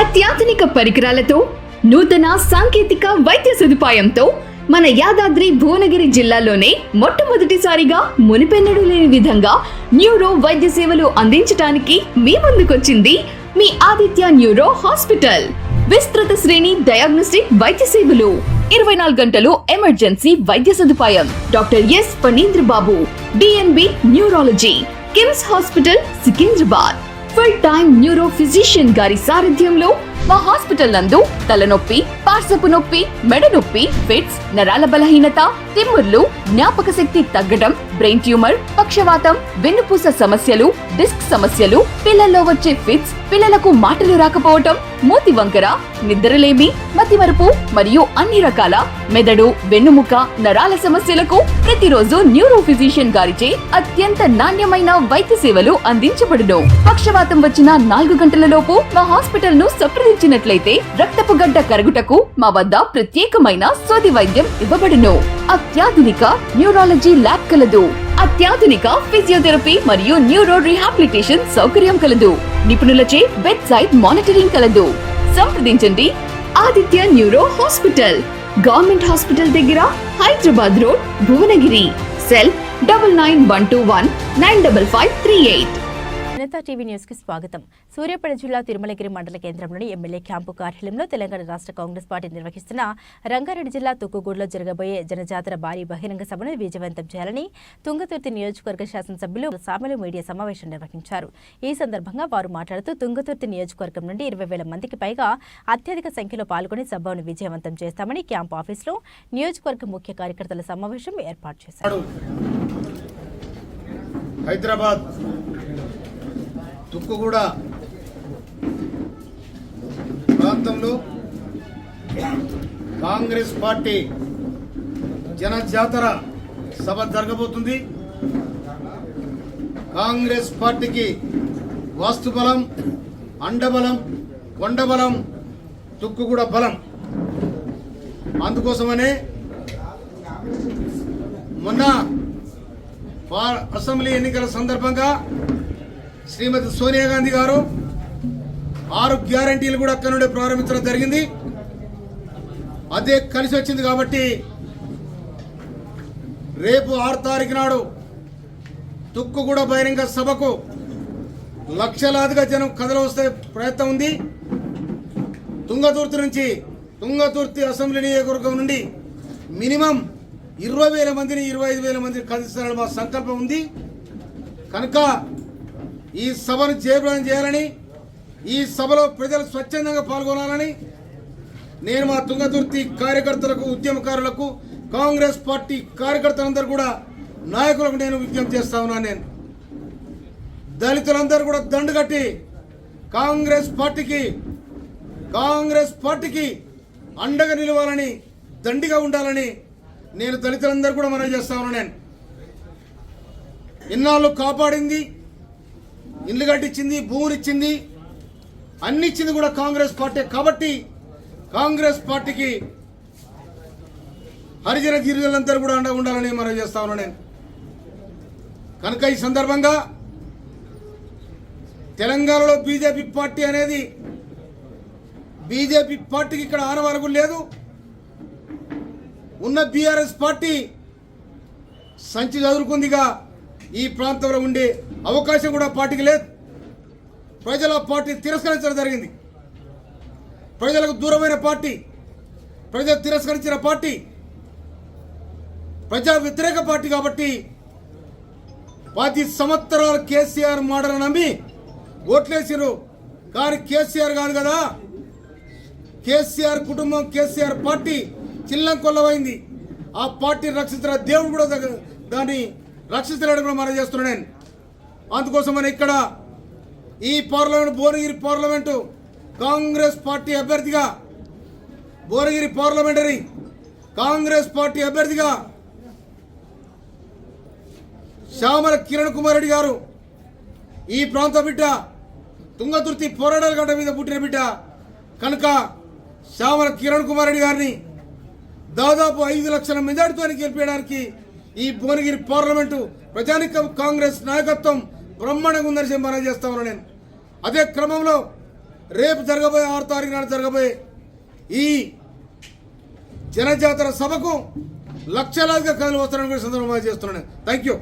అత్యాధునిక పరికరాలతో నూతన సాంకేతిక వైద్య సదుపాయంతో మన యాదాద్రి భువనగిరి జిల్లాలోనే మొట్టమొదటిసారిగా మునిపెన్నడు లేని విధంగా న్యూరో వైద్య సేవలు అందించడానికి మీ ముందుకొచ్చింది మీ ఆదిత్య న్యూరో హాస్పిటల్. విస్తృత శ్రేణి డయాగ్నోస్టిక్ వైద్య సేవలు ఇరవై నాలుగు గంటలు ఎమర్జెన్సీ వైద్య సదుపాయం. Doctor S Phanindra Babu DNB neurology KIMS hospital Secunderabad. Full time neuro physician గారి సారథ్యంలో మా హాస్పిటల్ నందు తలనొప్పి పార్సపు నొప్పి మెడ నొప్పి ఫిట్స్ నరాల బలహీనత తిమ్ముర్లు జ్ఞాపక శక్తి తగ్గడం బ్రెయిన్ ట్యూమర్ పక్షవాతం వెన్నుపూస సమస్యలు డిస్క్ సమస్యలు పిల్లల్లో వచ్చే ఫిట్స్ పిల్లలకు మాటలు రాకపోవటం మూతి వంకర నిద్రలేమి మతిమరుపు మరియు అన్ని రకాల మెదడు వెన్నుముక నరాల సమస్యలకు ప్రతిరోజు న్యూరో ఫిజిషియన్ గారిచే అత్యంత నాణ్యమైన వైద్య సేవలు అందించబడును. పక్షవాతం వచ్చిన నాలుగు గంటల లోపు మా హాస్పిటల్ను సంప్రదించినట్లయితే రక్తపు గడ్డ కరుగుటకు మా వద్ద ప్రత్యేకమైన సోది వైద్యం ఇవ్వబడును. అత్యాధునిక న్యూరాలజీ ల్యాబ్ కలదు. అత్యాధునిక ఫిజియోథెరపీ మరియు న్యూరో రీహాబిలిటేషన్ సౌకర్యం కలదు. నిపుణులచే బెడ్ సైడ్ మానిటరింగ్ కలదు. సంప్రదించండి. Aditya neuro hospital. Government hospital దగ్గర Hyderabad road Bhuvanagiri cell double nine one two one nine double five three eight. Janata TV న్యూస్కి స్వాగతం. సూర్యాపేట జిల్లా తిరుమలగిరి మండల కేంద్రంలోని ఎమ్మెల్యే క్యాంపు కార్యాలయంలో తెలంగాణ రాష్ట్ర కాంగ్రెస్ పార్టీ నిర్వహిస్తున్న రంగారెడ్డి జిల్లా తుక్కుగూడలో జరగబోయే జనజాతర భారీ బహిరంగ సభను విజయవంతం చేయాలని తుంగతుర్తి నియోజకవర్గ శాసనసభ్యులు సామెలు మీడియా సమావేశం నిర్వహించారు. ఈ సందర్భంగా వారు మాట్లాడుతూ తుంగతుర్తి నియోజకవర్గం నుండి ఇరవై వేల మందికి పైగా అత్యధిక సంఖ్యలో పాల్గొని సభను విజయవంతం చేస్తామని క్యాంపు ఆఫీసులో నియోజకవర్గ ముఖ్య కార్యకర్తల సమావేశం ఏర్పాటు చేశారు. హైదరాబాద్ తుక్కుగూడ ప్రాంతంలో కాంగ్రెస్ పార్టీ జనజాతర సభ జరగబోతుంది. కాంగ్రెస్ పార్టీకి వాస్తుబలం అండబలం కొండబలం తుక్కుగూడ బలం. అందుకోసమనే మొన్న పా- అసెంబ్లీ ఎన్నికల సందర్భంగా శ్రీమతి సోనియా గాంధీ గారు ఆరు గ్యారంటీలు కూడా అక్కడ నుండి ప్రారంభించడం జరిగింది. అదే కలిసి వచ్చింది కాబట్టి రేపు ఆరు తారీఖు నాడు తుక్కుగూడ బహిరంగ సభకు లక్షలాదిగా జనం కథలు వస్తే ప్రయత్నం ఉంది. తుంగతుర్తి నుంచి తుంగతుర్తి అసెంబ్లీ నియోజకవర్గం నుండి మినిమం ఇరవై వేల మందిని ఇరవై ఐదు వేల మందిని కలిస్తారని మా సంకల్పం ఉంది. కనుక ఈ సభను జయప్రదం చేయాలని ఈ సభలో ప్రజలు స్వచ్ఛందంగా పాల్గొనాలని నేను మా తుంగతుర్తి కార్యకర్తలకు ఉద్యమకారులకు కాంగ్రెస్ పార్టీ కార్యకర్తలందరూ కూడా నాయకులకు నేను విజ్ఞప్తి చేస్తా ఉన్నాను నేను. దళితులందరూ కూడా దండు కట్టి కాంగ్రెస్ పార్టీకి కాంగ్రెస్ పార్టీకి అండగా నిలవాలని దండిగా ఉండాలని నేను దళితులందరూ కూడా మనం చేస్తా ఉన్నాను నేను. ఇన్నాళ్ళు కాపాడింది ఇల్లు కట్టించింది భూములిచ్చింది అన్ని ఇచ్చింది కూడా కాంగ్రెస్ పార్టీ. కాబట్టి కాంగ్రెస్ పార్టీకి హరిజన గిరిజనులందరూ కూడా అండగా ఉండాలని మనం చేస్తా ఉన్నాను నేను. కనుక ఈ సందర్భంగా తెలంగాణలో బీజేపీ పార్టీ అనేది బీజేపీ పార్టీకి ఇక్కడ ఆనవరకు లేదు. ఉన్న బీఆర్ఎస్ పార్టీ సంచి చదువుకుందిగా ఈ ప్రాంతంలో ఉండే అవకాశం కూడా పార్టీకి లేదు. ప్రజల పార్టీ తిరస్కరించడం జరిగింది. ప్రజలకు దూరమైన పార్టీ ప్రజలు తిరస్కరించిన పార్టీ ప్రజా వ్యతిరేక పార్టీ కాబట్టి పది సంవత్సరాలు కేసీఆర్ మోడల్ నమ్మి ఓట్లేసిరు కానీ కేసీఆర్ కాదు కదా. కేసీఆర్ కుటుంబం కేసీఆర్ పార్టీ చిల్లం కొల్లవైంది ఆ పార్టీ రక్షించిన దేవుడు కూడా దాన్ని రక్షించలేడు కూడా మనం చేస్తున్నాను నేను. అందుకోసమని ఇక్కడ ఈ parliament Bhuvanagiri parliament Congress party అభ్యర్థిగా భువనగిరి పార్లమెంటరీ కాంగ్రెస్ పార్టీ అభ్యర్థిగా శ్యామల కిరణ్ కుమార్ రెడ్డి గారు ఈ ప్రాంత బిడ్డ తుంగతుర్తి పోరాటాల గడ్డ మీద పుట్టిన బిడ్డ కనుక శ్యామల కిరణ్ కుమార్ రెడ్డి గారిని దాదాపు ఐదు లక్షల మెజార్టీతో గెలిపేయడానికి ఈ భువనగిరి పార్లమెంటు ప్రజానిక కాంగ్రెస్ నాయకత్వం బ్రహ్మాండంగా ఉందని చెప్పి మనం చేస్తా ఉన్నాను నేను. అదే క్రమంలో రేపు జరగబోయే ఆరు తారీఖు నాడు జరగబోయే ఈ జనజాతర సభకు లక్షలాదిగా కథలు వస్తారని కూడా సందర్భంగా చేస్తున్నాను థ్యాంక్ యూ